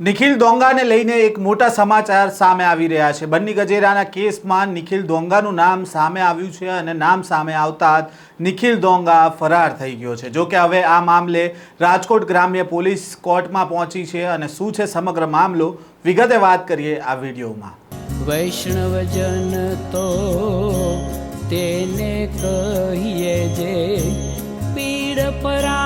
નિખિલ દોંગાને લઈને એક મોટા સમાચાર સામે આવી રહ્યા છે. બન્ની ગજેરાના કેસમાં નિખિલ દોંગાનું નામ સામે આવ્યું છે અને નામ સામે આવતા જ નિખિલ દોંગા ફરાર થઈ ગયો છે. જો કે હવે આ મામલે રાજકોટ ગ્રામ્ય પોલીસ કોર્ટમાં પહોંચી છે અને શું છે સમગ્ર મામલો વિગતે વાત કરીએ આ વિડીયોમાં. વૈષ્ણવજન તો તેને કહીએ જે પીડ પરાઈ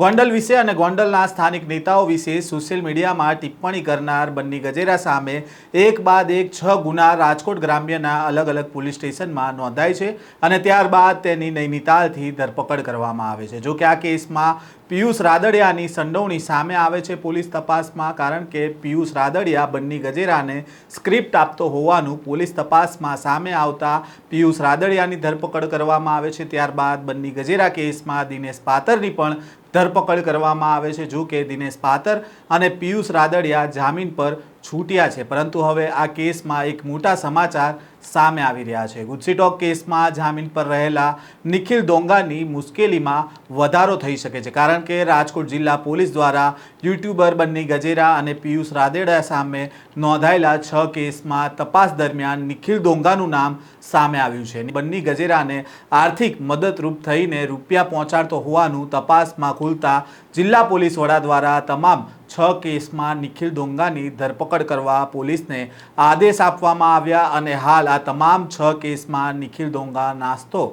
ગોંડલ વિશે અને ગોંડલના સ્થાનિક નેતાઓ વિશે સોશિયલ મીડિયામાં ટિપ્પણી કરનાર બંની ગજેરા સામે એક બાદ એક છ ગુના રાજકોટ ગ્રામ્યના અલગ અલગ પોલીસ સ્ટેશનમાં નોંધાય છે અને ત્યારબાદ તેની નૈનિતાલથી ધરપકડ કરવામાં આવે છે. જો કે આ કેસમાં પિયુષ રાદડિયાની સંડોવણી સામે આવે છે પોલીસ તપાસમાં, કારણ કે પિયુષ રાદડિયા બંની ગજેરાને સ્ક્રિપ્ટ આપતો હોવાનું પોલીસ તપાસમાં સામે આવતા પિયુષ રાદડિયાની ધરપકડ કરવામાં આવે છે. ત્યારબાદ બંની ગજેરા કેસમાં દિનેશ પાતરની પણ ધરપકડ કરવામાં આવે છે જો કે દિનેશ પાતર અને પિયુષ રાદડિયા જામીન પર છૂટ્યા છે. પરંતુ હવે આ કેસમાં એક મોટા સમાચાર સામે આવી રહ્યા છે. ગુજસીટોક કેસમાં જામીન પર રહેલા નિખિલ દોંગાની મુશ્કેલીમાં વધારો થઈ શકે છે. કારણ કે રાજકોટ જિલ્લા પોલીસ દ્વારા યુટ્યુબર બન્ની ગજેરા અને પિયુષ રાદેડા સામે નોંધાયેલા છ કેસમાં તપાસ દરમિયાન નિખિલ દોંગાનું નામ સામે આવ્યું છે. બન્ની ગજેરાને આર્થિક મદદરૂપ થઈને રૂપિયા પહોંચાડતો હોવાનું તપાસમાં ખુલતા જિલ્લા પોલીસ વડા દ્વારા તમામ છ કેસમાં નિખિલ ડોંગાની ધરપકડ કરવા પોલીસને આદેશ આપવામાં આવ્યા અને હાલ આ તમામ છ કેસમાં નિખિલ ડોંગા નાસ્તો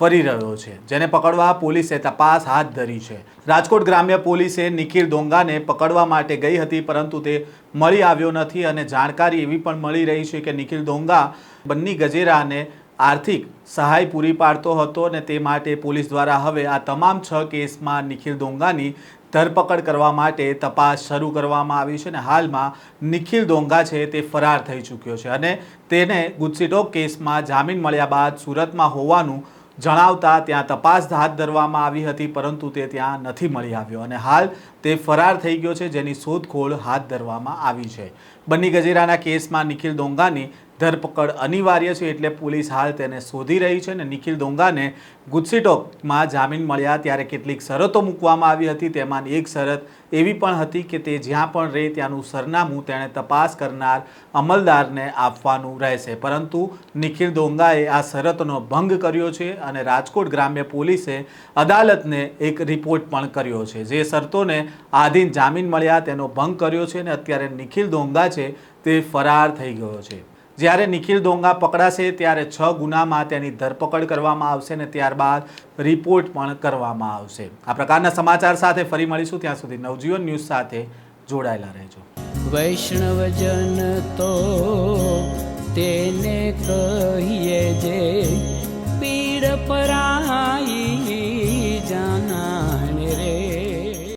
ફરી રહ્યો છે. જેને પકડવા પોલીસે તપાસ હાથ ધરી છે. રાજકોટ ગ્રામ્ય પોલીસે નિખિલ ડોંગાને પકડવા માટે ગઈ હતી, પરંતુ તે મળી આવ્યો નથી અને જાણકારી એવી પણ મળી રહી છે કે નિખિલ ડોંગા બંની ગજેરાને આર્થિક સહાય પૂરી પાડતો હતો અને તે માટે પોલીસ દ્વારા હવે આ તમામ છ કેસમાં નિખિલ ડોંગાની ધરપકડ કરવા માટે તપાસ શરૂ કરવામાં આવી છે અને હાલમાં નિખિલ ડોંગા છે તે ફરાર થઈ ચૂક્યો છે અને તેને ગુજસીટોક કેસમાં જામીન મળ્યા બાદ સુરતમાં હોવાનું જણાવતા ત્યાં તપાસ હાથ ધરવામાં આવી હતી, પરંતુ તે ત્યાં નથી મળી આવ્યો. અને હાલ તે ફરાર થઈ ગયો છે, જેની શોધખોળ હાથ ધરવામાં આવી છે. બન્ની ગજેરાના કેસમાં નિખિલ દોંગાની ધરપકડ અનિવાર્ય છે એટલે પોલીસ હાલ તેને શોધી રહી છે અને નિખિલ દોંગાને ગુજસીટોકમાં જામીન મળ્યા ત્યારે કેટલીક શરતો મૂકવામાં આવી હતી. તેમાંની એક શરત એવી પણ હતી કે તે જ્યાં પણ રહે ત્યાંનું સરનામું તેણે તપાસ કરનાર અમલદારને આપવાનું રહેશે. પરંતુ નિખિલ દોંગાએ આ શરતનો ભંગ કર્યો છે અને રાજકોટ ગ્રામ્ય પોલીસે અદાલતને એક રિપોર્ટ પણ કર્યો છે. જે શરતોને આધીન જામીન મળ્યા તેનો ભંગ કર્યો છે અને અત્યારે નિખિલ દોંગા છે તે ફરાર થઈ ગયો છે. જ્યારે નિખિલ દોંગા પકડાશે, ત્યારે છ ગુનામાં તેની ધરપકડ કરવામાં આવશે અને ત્યારબાદ રિપોર્ટ પણ કરવામાં આવશે. આ પ્રકારના સમાચાર સાથે ફરી મળીશું. ત્યાં સુધી નવજીવન ન્યૂઝ સાથે જોડાયેલા રહેજો. વૈષ્ણવજન તો તેને કહીએ જે પીડ પરાઈ